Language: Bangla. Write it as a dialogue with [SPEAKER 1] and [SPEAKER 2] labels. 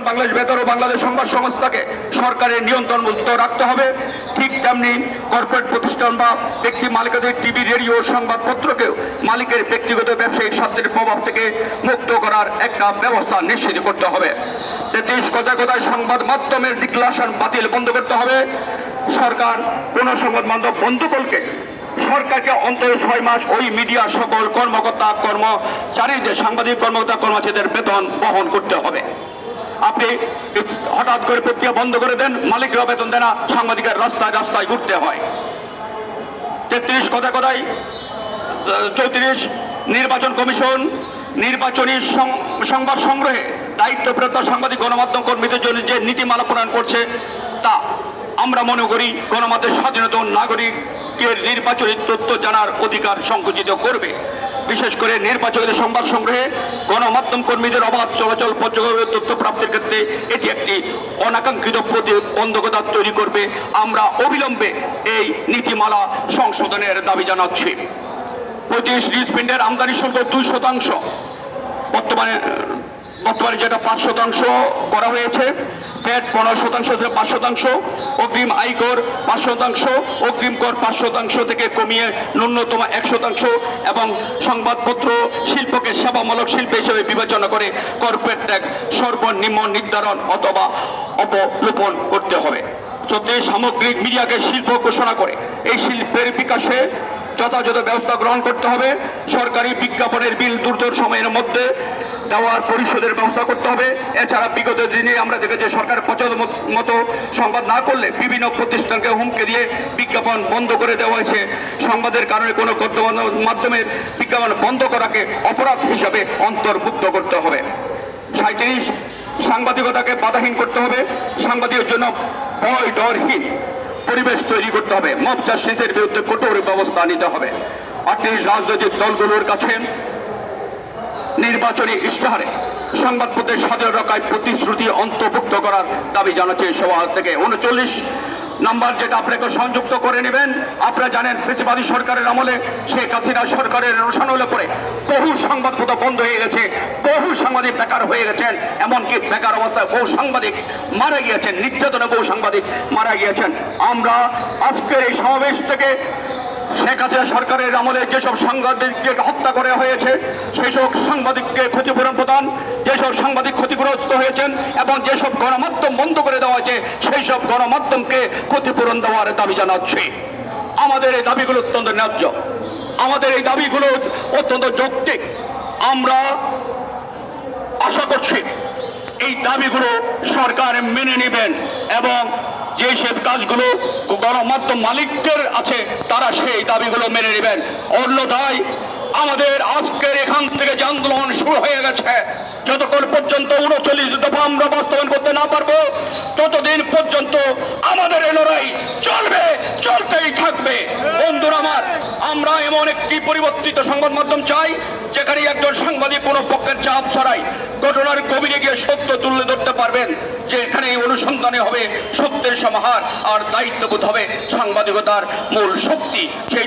[SPEAKER 1] প্রতিষ্ঠান বাংলাদেশ বেতার ও বাংলাদেশ সংবাদ সংস্থাকে সরকারের নিয়ন্ত্রণ মুক্ত রাখতে হবে। ঠিক তেমনি কর্পোরেট প্রতিষ্ঠান বা ব্যক্তি মালিকাদের টিভি, রেডিও, সংবাদপত্রকেও মালিকের ব্যক্তিগত ব্যবসায়িক স্বার্থের প্রভাব থেকে মুক্ত করার একটা ব্যবস্থা নিশ্চিত করতে হবে। তেত্রিশ কথায় কথায় সংবাদ মাধ্যমের ডিক্লারেশন বাতিল বন্ধ করতে হবে। সরকার কোন সংবাদ মাধ্যম বন্ধুকলকে সরকারকে অন্তত ছয় মাস ওই মিডিয়া সকল কর্মকর্তা, কর্মচারীদের, সাংবাদিক, কর্মকর্তা, কর্মচারীদের বেতন বহন করতে হবে। আপনি হঠাৎ করে প্রক্রিয়া বন্ধ করে দেন মালিকরা বেতন দেন না, সাংবাদিকের রাস্তায় রাস্তায় ঘুরতে হয়। তেত্রিশ কথা কথায় চৌত্রিশ, নির্বাচন কমিশন, নির্বাচনী সংবাদ সংগ্রহে দায়িত্বপ্রাপ্ত সাংবাদিক, গণমাধ্যম কর্মীদের জন্য যে নীতিমালা প্রণয়ন করছে, তা আমরা মনে করি গণমাধ্যমের স্বাধীনতা নাগরিকের নির্বাচনী তথ্য জানার অধিকার সংকুচিত করবে। বিশেষ করে নির্বাচনের সংবাদ সংগ্রহে গণমাধ্যম কর্মীদের অবাধ চলাচল পর্যবেক্ষণ তথ্য প্রাপ্তির ক্ষেত্রে এটি একটি অনাকাঙ্ক্ষিত প্রতিবন্ধকতা তৈরি করবে। আমরা অবিলম্বে এই নীতিমালা সংশোধনের দাবি জানাচ্ছি। পঁচিশ নিউজপ্রিন্টের আমদানি শুল্ক দুই শতাংশ। বর্তমানে বর্তমানে যেটা পাঁচ শতাংশ করা হয়েছে প্যাট পনেরো শতাংশ থেকে পাঁচ শতাংশ, অগ্রিম আয়কর পাঁচ শতাংশ, অগ্রিম কর পাঁচ শতাংশ থেকে কমিয়ে ন্যূনতম এক শতাংশ এবং সংবাদপত্র শিল্পকে সেবামূলক শিল্প হিসেবে বিবেচনা করে কর্পোরেট ট্যাক্স সর্বনিম্ন নির্ধারণ অথবা অবলোপন করতে হবে। সত্যি সামগ্রিক মিডিয়াকে শিল্প ঘোষণা করে, এই শিল্পের বিকাশে যথাযথ ব্যবস্থা গ্রহণ করতে হবে। সরকারি বিজ্ঞাপনের বিল দ্রুত সময়ের মধ্যে দেওয়ার পরিশোধের ব্যবস্থা করতে হবে। এছাড়া বিগত দিনে আমরা দেখেছি সরকার পছন্দ মতো সংবাদ না করলে বিভিন্ন প্রতিষ্ঠানকে হুমকে দিয়ে বিজ্ঞাপন বন্ধ করে দেওয়া হয়েছে। সংবাদের কারণে কোনো মাধ্যমের বিজ্ঞাপন বন্ধ করাকে অপরাধ হিসাবে অন্তর্ভুক্ত করতে হবে। সাঁত্রিশ সাংবাদিকতাকে বাধাহীন করতে হবে। সাংবাদিকের জন্য ভয়, ডরহীন পরিবেশ তৈরি করতে হবে। মব জাস্টিসের বিরুদ্ধে কঠোর ব্যবস্থা নিতে হবে। আটত্রিশ, রাজনৈতিক দলগুলোর কাছে নির্বাচনী ইশতেহারে সংবাদপত্রের স্বাধীন রক্ষায় প্রতিশ্রুতি অন্তর্ভুক্ত করার দাবি জানাচ্ছে সভা থেকে। উনচল্লিশ নাম্বার যেটা আপনাকে সংযুক্ত করে নেবেন, আপনারা জানেন ফেসিবাদী সরকারের আমলে শেখ হাসিনা সরকারের রোশানলে পরে বহু সংবাদপত্র বন্ধ হয়ে গেছে, বহু সাংবাদিক বেকার হয়ে গেছেন, এমনকি বেকার অবস্থায় বহু সাংবাদিক মারা গিয়েছেন, নির্যাতনে বহু সাংবাদিক মারা গিয়েছেন। আমরা আজকের এই সমাবেশ থেকে শেখ হাসিনা সরকারের আমলে যেসব সাংবাদিককে হত্যা করা হয়েছে সেই সব সাংবাদিককে ক্ষতিপূরণ প্রদান, যেসব সাংবাদিক ক্ষতিগ্রস্ত হয়েছেন এবং যেসব গণমাধ্যম বন্ধ করে দেওয়া হয়েছে সেই সব গণমাধ্যমকে ক্ষতিপূরণ দেওয়ার দাবি জানাচ্ছি। আমাদের এই দাবিগুলো অত্যন্ত ন্যায্য। আমাদের এই দাবিগুলো অত্যন্ত যৌক্তিক। আমরা আশা করছি এই দাবিগুলো সরকার মেনে নেবেন এবং যেসব কাজগুলো গণমাধ্যম মালিকদের আছে, তারা সেই দাবিগুলো মেনে নেবেন। অন্যথায় আমাদের আজকের এখান থেকে যে আন্দোলন শুরু হয়ে গেছে। যতক্ষণ পর্যন্ত উনচল্লিশ দফা আমরা বাস্তবায়ন করতে না পারব, ততদিন পর্যন্ত আমাদের এই লড়াই চলবে, চলতেই থাকবে। বন্ধুরা আমার, আমরা এমন একটি পরিবর্তিত সংবাদ মাধ্যম চাই, যেখানে একজন সাংবাদিক কোনো পক্ষের চাপ ছাড়াই ঘটনার গভীরে গিয়ে সত্য তুলে ধরতে পারবেন। যে অনুসন্ধানে হবে সত্যের সমাহার আর দায়িত্ববোধ হবে সাংবাদিকতার মূল শক্তি। সেই